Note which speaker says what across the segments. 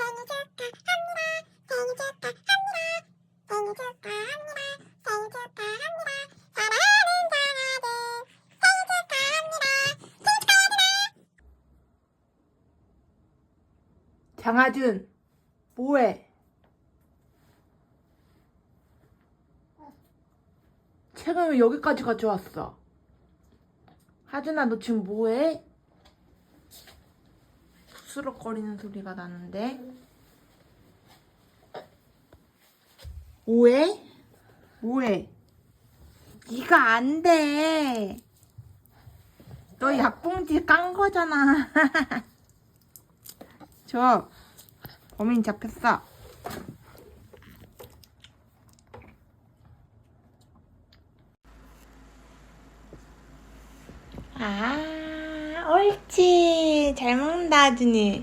Speaker 1: 생일 축하합니다. 생일 축하합니다. 생일 축하합니다. 생일 축하합니다. 사랑하는 장아들 생일 축하합니다. 축하합니다.
Speaker 2: 장하준, 뭐해? 책을 왜 여기까지 가져왔어? 하준아, 너 지금 뭐해? 부스럭거리는 소리가 나는데. 뭐해? 뭐해? 네가 안 돼. 너 약봉지 깐 거잖아. 저 범인 잡혔어. 아, 옳지. 잘 먹는다, 아준이.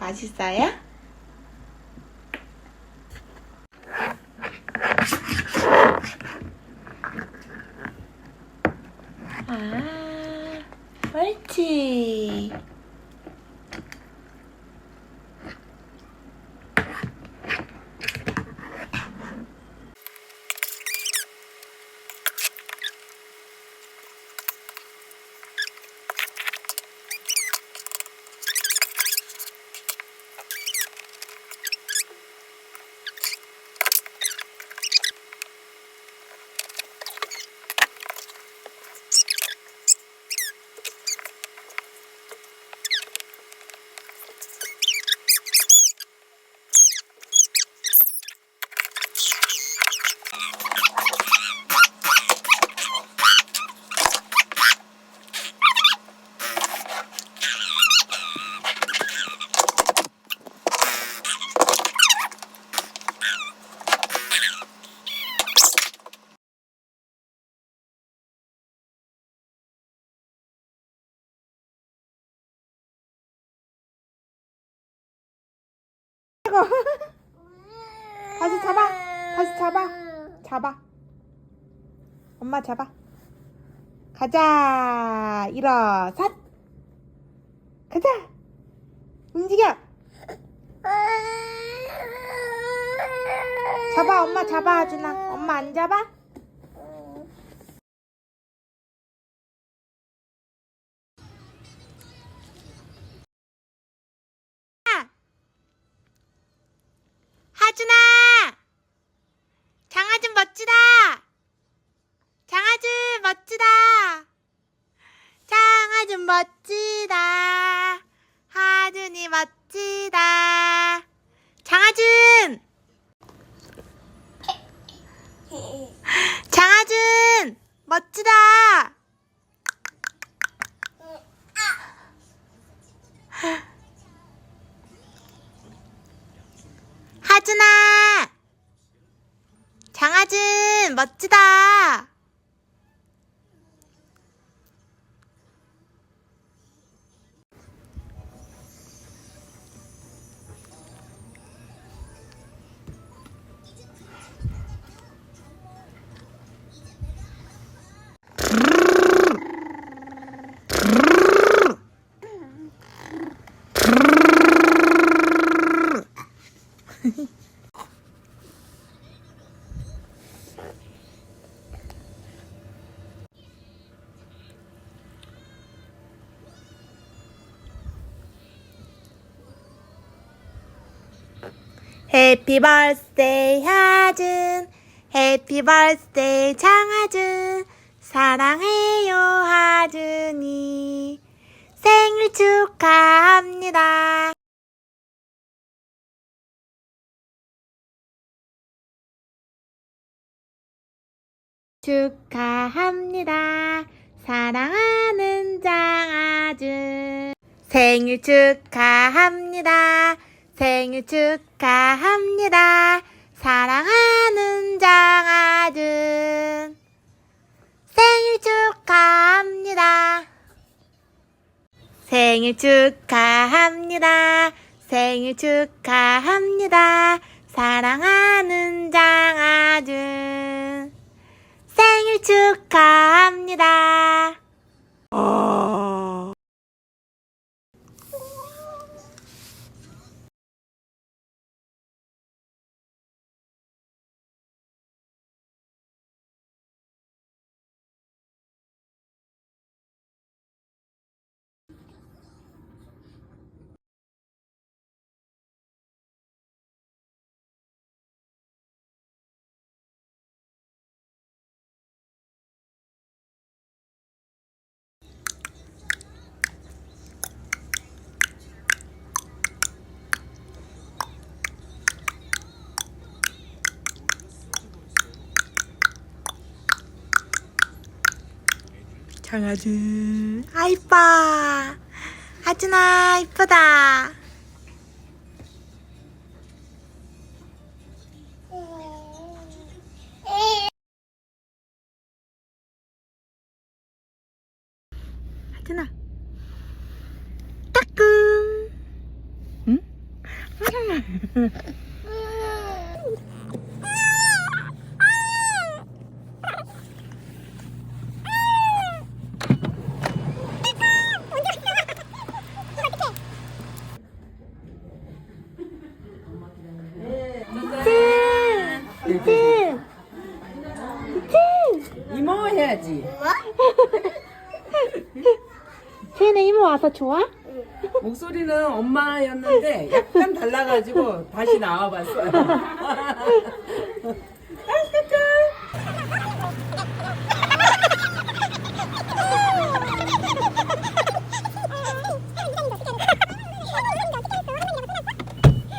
Speaker 2: 맛있어요? 아, 옳지. 다시 잡아. 다시 잡아. 잡아. 엄마 잡아. 가자. 일어섰. 가자. 움직여. 잡아. 엄마 잡아, 하준아. 엄마 안 잡아? 하준아! 장아준 멋지다! 장아준 멋지다! 장아준 멋지다! 멋지다! 장아준! 장아준! 멋지다! 하준아! 장하준, 멋지다! 해피 버스데이 하준. 해피 버스데이 장하준. 사랑해요 하준이. 생일 축하합니다. 축하합니다. 사랑하는 장하준. 생일 축하합니다. 생일 축하합니다. 사랑하는 장아준. 생일 축하합니다. 생일 축하합니다. 생일 축하합니다. 사랑하는 장아준. 생일 축하합니다. 어... 강아지. 아, 이뻐. 하준아, 이쁘다. 하준아. 따끔. 응? 아 와서 좋아?
Speaker 3: 목소리는 엄마였는데 약간 달라가지고 다시 나와봤어요.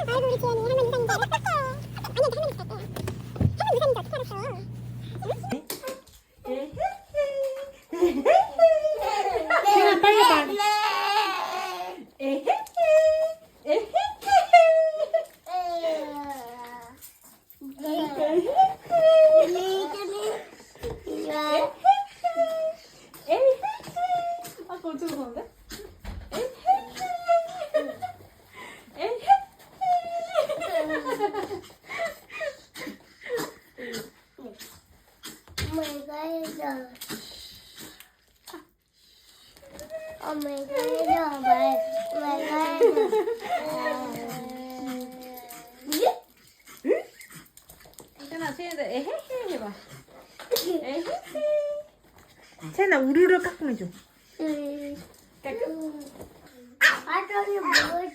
Speaker 1: 아이고 우리 지연이 할머니 이상인데 어떡해 아니 할머니 어떡해 할머니 이상인데 어떻게 알았어
Speaker 2: 채은아 빨리 말.
Speaker 3: 아까 어쩌고 그러는데? 세인데 에헤헤 해봐. 에헤헤.
Speaker 2: 채은아 우르르 깎음 해줘.
Speaker 1: 아저씨 먹을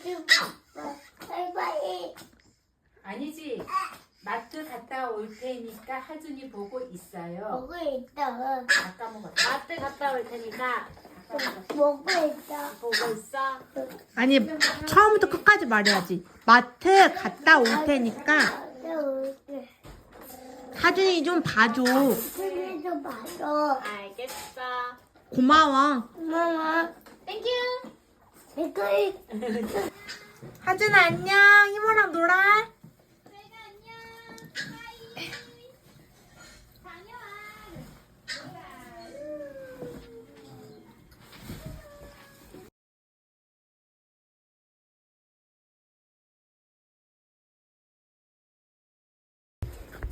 Speaker 1: 빨리빨리
Speaker 4: 아니지. 마트 갔다 올 테니까 하준이 보고 있어요.
Speaker 1: 먹고 있다
Speaker 4: 아까 먹었다. 마트 갔다 올 테니까
Speaker 1: 먹고 있다
Speaker 4: 보고 있어.
Speaker 2: 아니 처음부터 끝까지 말해야지. 마트 갔다 올 테니까 하준이 좀 봐줘.
Speaker 1: 그래도 봐줘
Speaker 4: 알겠어.
Speaker 2: 고마워.
Speaker 1: 엄마
Speaker 4: 땡큐.
Speaker 1: 이거
Speaker 2: 하준아 안녕. 이모랑 놀아.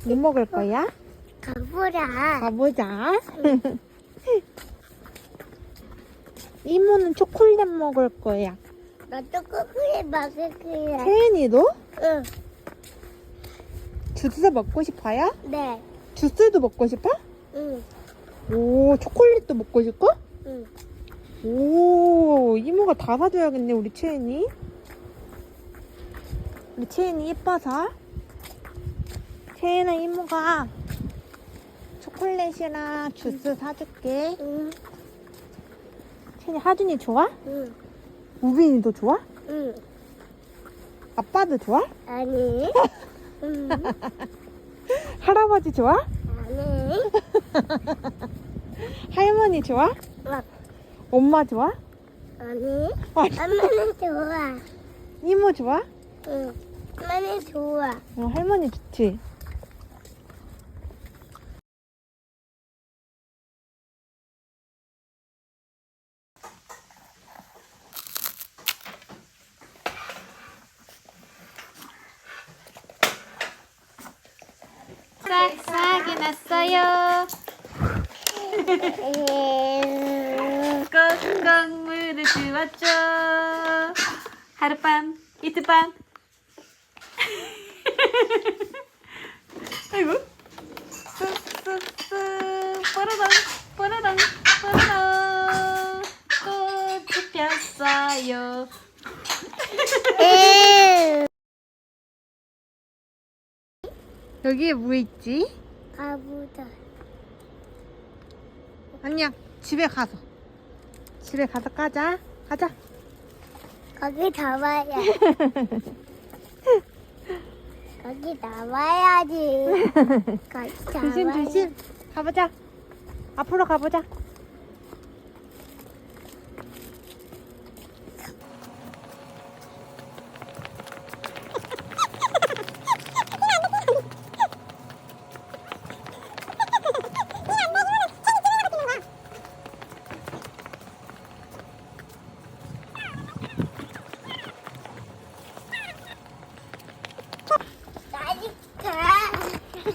Speaker 2: 뭐 먹을 거야?
Speaker 1: 가보라
Speaker 2: 가보자. 이모는 초콜릿 먹을 거야.
Speaker 1: 나도 코코릿 먹을 거야
Speaker 2: 혜인이도
Speaker 1: 응,
Speaker 2: 주스 먹고 싶어요?
Speaker 1: 네,
Speaker 2: 주스도 먹고 싶어?
Speaker 1: 응,
Speaker 2: 오, 초콜릿도 먹고 싶고?
Speaker 1: 응.
Speaker 2: 오, 이모가 다 사줘야겠네, 우리 채은이. 우리 채은이 예뻐서. 채은아, 이모가 초콜릿이랑 주스 사줄게.
Speaker 1: 응,
Speaker 2: 채은이 하준이 좋아?
Speaker 1: 응,
Speaker 2: 우빈이도 좋아?
Speaker 1: 응.
Speaker 2: 아빠도 좋아?
Speaker 1: 아니, 응,
Speaker 2: 할아버지 좋아?
Speaker 1: 아니,
Speaker 2: 할머니 좋아?
Speaker 1: 어,
Speaker 2: 엄마 좋아?
Speaker 1: 아니.
Speaker 2: 아니,
Speaker 1: 엄마는 좋아.
Speaker 2: 이모 좋아?
Speaker 1: 응, 엄마는 좋아.
Speaker 2: 어, 할머니 좋지?
Speaker 4: 났어요. 꽁꽁 물을 주었죠. 하룻밤, 이틀밤. 아이고. 쑥쑥쑥 뽀로롱 뽀로롱 뽀로롱 꽃이 폈어요.
Speaker 2: 여기에 뭐 있지?
Speaker 1: 가보자.
Speaker 2: 아니야, 집에 가서. 집에 가서 까자. 가자.
Speaker 1: 거기 나와야. 거기 나와야지. 거기
Speaker 2: 조심,
Speaker 1: 나와야-
Speaker 2: 조심. 가보자. 앞으로 가보자.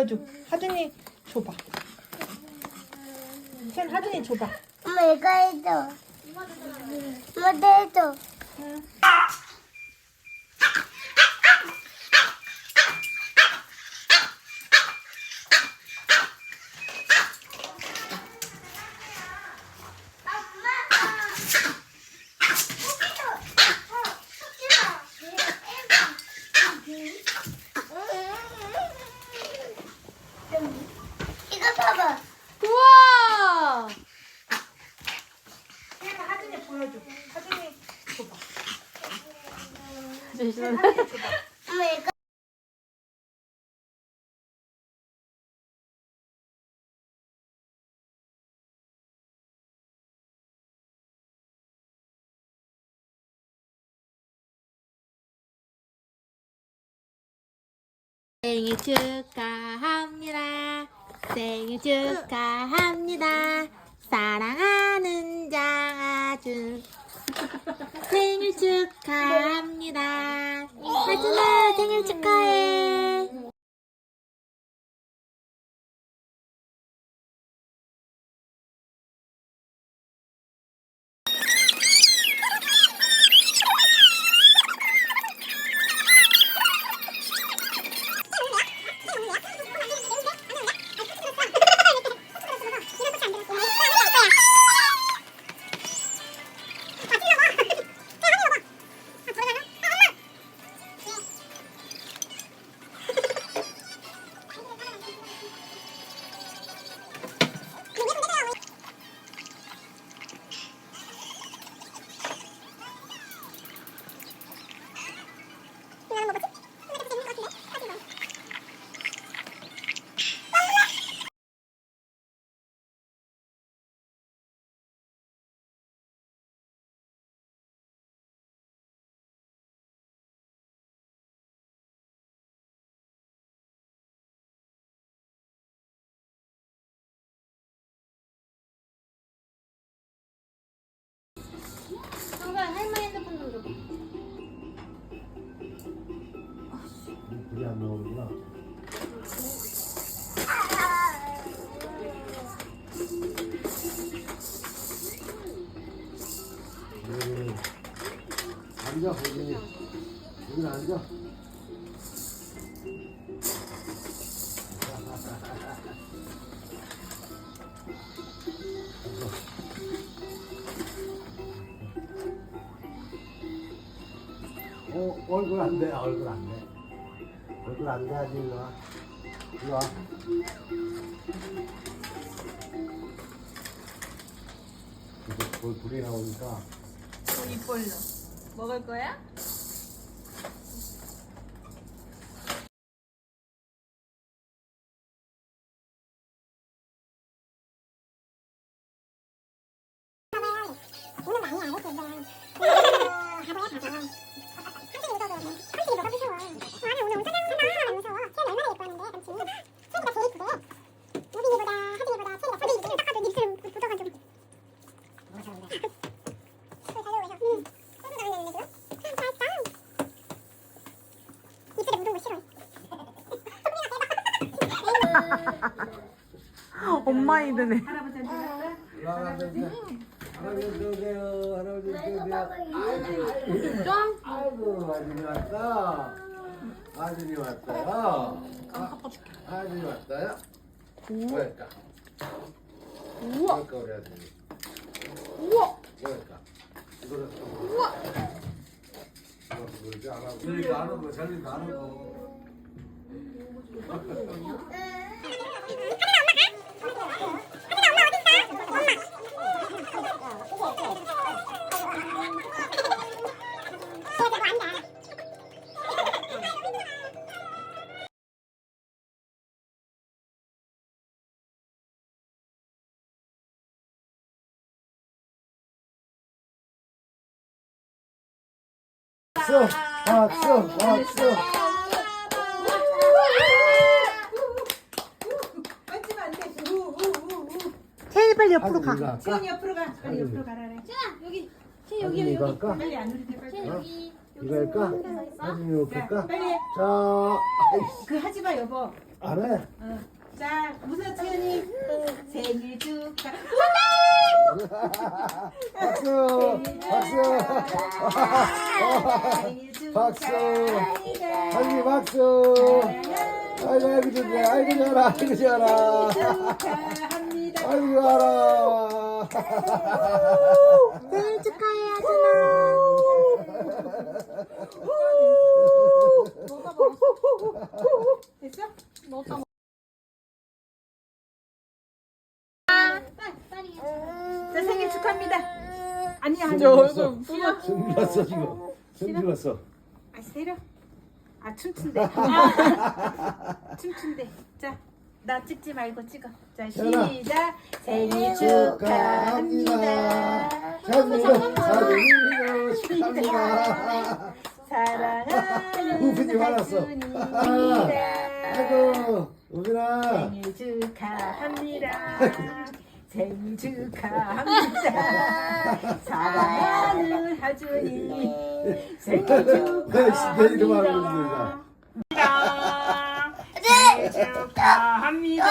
Speaker 4: 헤어져
Speaker 2: 생일 축하합니다. 생일 축하합니다. 사랑하는 장아준. 생일 축하합니다. 아준아 생일 축하해.
Speaker 5: 어, 얼굴 안 돼, 얼굴 안 돼. 얼굴 안 돼, 아직 일로 와. 일로 와. 이제 불이 나오니까.
Speaker 1: 어, 손이 벌려. 먹을 거야?
Speaker 2: 많이 드네.
Speaker 3: 할아버지
Speaker 5: 주세요 할아버지 주세요 아이고 아들이 왔다 아들이 왔어요 아, 아들이 왔어요 뭐랄까 우와 뭐랄까 우리 아들이 우와 뭐랄까 이거를 우와 그러지 않아 들리도 않은 거 잘리도 않은 거 박수 박수 박수
Speaker 3: 앉으면 안 돼. 우, 우, 우, 우.
Speaker 2: 태연이 빨리 옆으로 가.
Speaker 3: 지훈이 옆으로 가. 빨리 옆으로 가라 그래.
Speaker 5: 아들이 이거 할까?
Speaker 3: 빨리 안 누르게 빨리.
Speaker 5: 어? 이거 할까? 사진 이렇게
Speaker 3: 자,
Speaker 5: 할까?
Speaker 3: 빨리 해. 자그 하지 마 여보.
Speaker 5: 안 해?
Speaker 3: 어. 자, 지훈이. 생일 축하.
Speaker 5: 박수! 박수! 박수. 할미 박수! 아이고 아이고 좋네. 아이고 좋아라. 아이고 좋아라.
Speaker 3: 축하합니다.
Speaker 5: 아이고 좋아라.
Speaker 2: 생일 축하해, 하준아.
Speaker 3: 됐어? 자, 생일 축하합니다. 아니야, 아니야.
Speaker 5: 얼굴 승질 났어 지금 승질 났어
Speaker 3: 아, 때려. 아, 춤춘대. 아, 춤춘대. 자, 나 찍지 말고 찍어. 자. 시작. 생일 축하합니다.
Speaker 5: 사진이도 축하합니다
Speaker 3: 사랑하는
Speaker 5: 우빈이 화났어
Speaker 3: 하준이다.
Speaker 5: 아이고 우빈아
Speaker 3: 생일 축하합니다. 생일 축하합니다. 사랑하는 하준이 생일
Speaker 5: 내 이름 알고
Speaker 3: 축하합니다.
Speaker 5: 있는다
Speaker 3: 생일 축하합니다.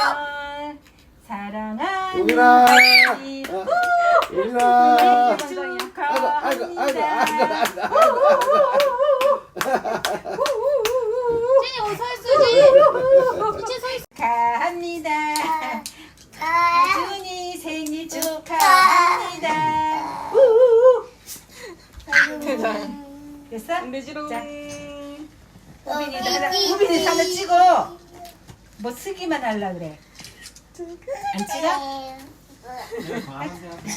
Speaker 3: 사랑하는
Speaker 5: 우빈아
Speaker 3: 하준이
Speaker 5: 아, 우빈아
Speaker 3: 생일
Speaker 5: 아이고 아이고 아이고 아이고.
Speaker 3: 축하합니다. 하준이 생일 축하합니다. 됐어?
Speaker 6: 내지롱.
Speaker 3: 자. 우빈이도 하나, 우빈이 하나 찍어. 뭐 쓰기만 하려 그래. 안 찍어?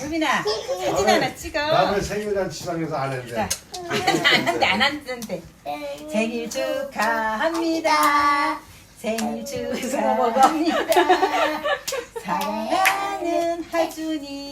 Speaker 3: 우빈아, 사진 하나 찍어.
Speaker 5: 나는 생일잔치방에서 안 했는데
Speaker 3: 자, 안 한대, 안 한대. 생일 축하합니다. 생일 축하합니다. 사랑하는 하준이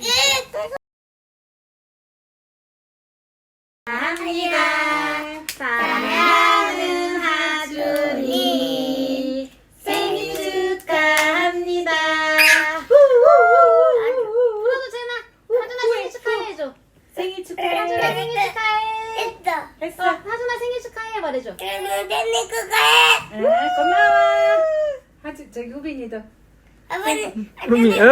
Speaker 3: 축하합니다. 사랑하는 하준이 생일 축하합니다.
Speaker 1: 하준아 생일 축하해줘.
Speaker 3: 생일
Speaker 1: 하준아
Speaker 3: 축하해.
Speaker 1: 생일 축하해.
Speaker 3: 했어.
Speaker 1: 하준아 생일 축하해 말해줘.
Speaker 3: 응, 고마워. 하준 저기 우빈이도.
Speaker 2: 우미, 어.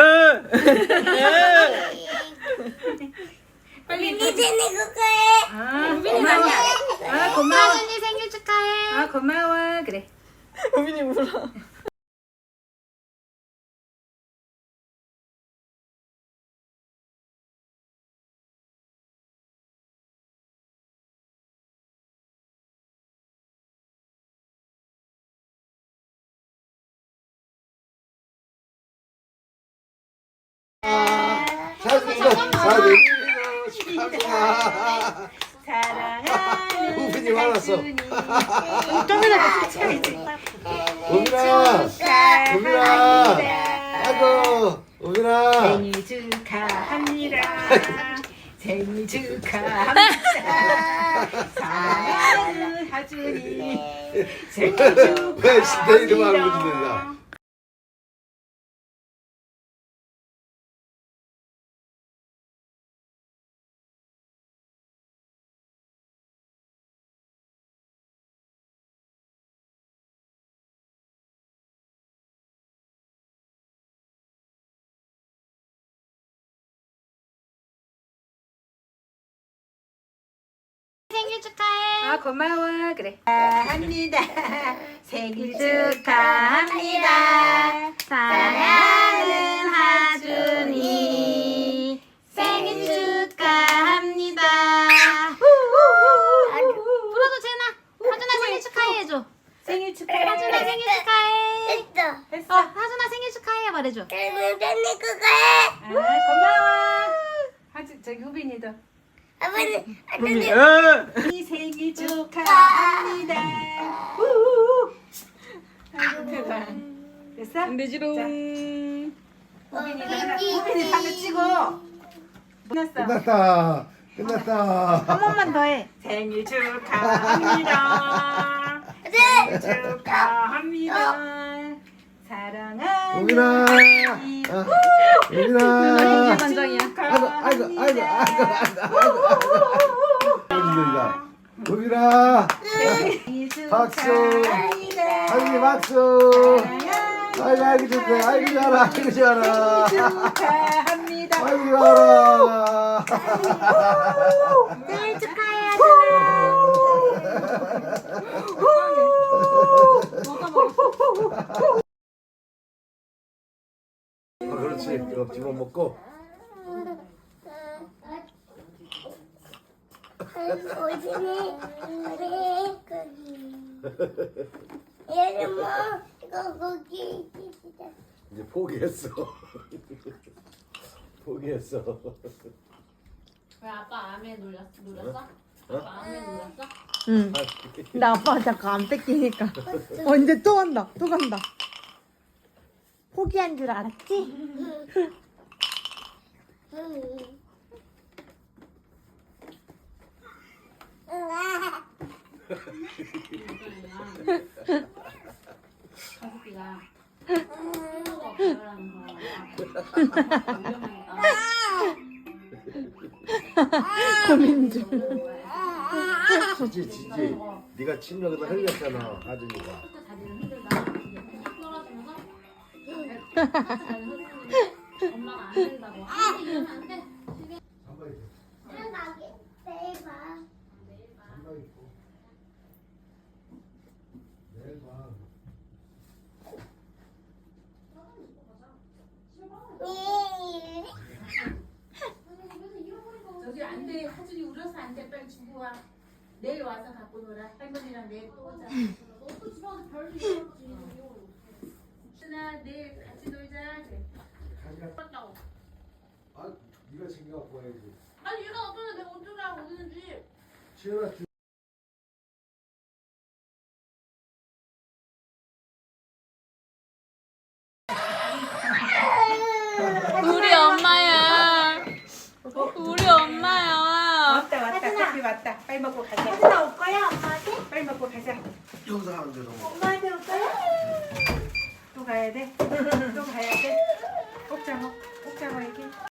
Speaker 3: 빨리 아, 고마워. 아, 고마워.
Speaker 1: 하준이 생일 축하해.
Speaker 3: 아, 고마워. 그래.
Speaker 6: 우빈이 울어.
Speaker 5: 사진이도 축하합니다
Speaker 3: 사랑하는
Speaker 5: 우빈이 화났어.
Speaker 3: 하준이
Speaker 2: 좀 이따 찍어야지.
Speaker 5: 우빈아 우빈아 아이고 우빈아
Speaker 3: 생일 축하합니다. 생일 축하합니다. 사랑하는 하준이 생일
Speaker 5: 왜내 이름 알고
Speaker 3: 축하합니다.
Speaker 5: 있는다
Speaker 2: 생일 축하해.
Speaker 3: 아 고마워 그래 합니다 생일 축하합니다
Speaker 2: 사랑하는 하준이 생일 축하합니다. 불어도 되나? 하준아 생일 축하해 해줘.
Speaker 3: 생일 축하해
Speaker 2: 하준아 생일 축하해.
Speaker 1: 했어.
Speaker 2: 어,
Speaker 3: 했어
Speaker 2: 하준아 생일 축하해 말해줘.
Speaker 1: 생일 그거해.
Speaker 3: 아, 고마워 하준 저기 우빈이도
Speaker 1: 아버님, 아버님.
Speaker 3: 이 생일 축하합니다 우우우. 아이고 대박 됐어? 하나 우빈이 사진 찍어 끝났어
Speaker 5: 끝났다. 끝났다.
Speaker 2: 한 번만 더 해.
Speaker 3: 생일 축하합니다. 생일 축하합니다. 사랑하는
Speaker 5: 우빈아.
Speaker 3: 이-
Speaker 5: 아.
Speaker 6: 반장이야.
Speaker 5: 아이고 아이고 아이고 아이고 아이고. 박수. 하준이 박수. 아이고 아이고 좋네. 아이고 좋아라. 아이고 좋아라.
Speaker 3: 축하합니다.
Speaker 5: 아이고 좋아라.
Speaker 2: 생일 축하해
Speaker 5: 아, 그렇지. 그럼 집어 먹고.
Speaker 1: 우리. 얘는 뭐 이거 거기 있다.
Speaker 5: 이제 포기했어. 포기했어.
Speaker 4: 왜 아빠 암에 눌렸, 눌렸어? 아빠 암에 눌렸어?
Speaker 2: 응. 근데 아빠가 자꾸 안 뺏기니까. 어, 이제 또 간다. 또 간다. 포기한 줄 알았지?
Speaker 4: 가습기가 필요가 없다라는 거야. 위험하니까.
Speaker 2: 고민 중.
Speaker 5: 지지 지지. 네가 침 여기다 흘렸잖아.
Speaker 4: 다리를 엄마가 안 된다고. 아, 이러면 안 돼.
Speaker 1: 나기 내일 봐.
Speaker 4: 저기 안 돼. 하준이 울어서 안 돼. 빨리 주고 와. 내일 와서 갖고 놀아. 할머니랑 내일 또 오자. 너또 와서 별일 있었지. 준아 내일. 갔다고.
Speaker 5: 아, 네가 챙겨갖고 와야지.
Speaker 4: 아니 얘가 어쩌면 내가 어쩌라고 오는지.
Speaker 5: 지현아
Speaker 6: 우리 엄마야. 우리 엄마야.
Speaker 3: 왔다 왔다 커피 왔다. 빨리 먹고 가자.
Speaker 1: 하준아 올 거야 엄마한테?
Speaker 3: 빨리 먹고 가자.
Speaker 5: 여기서 돼. 너무.
Speaker 1: 엄마한테 올 거야?
Speaker 3: 또 가야 돼. 또 가야 돼. 꼭 잡아. 꼭 잡아 이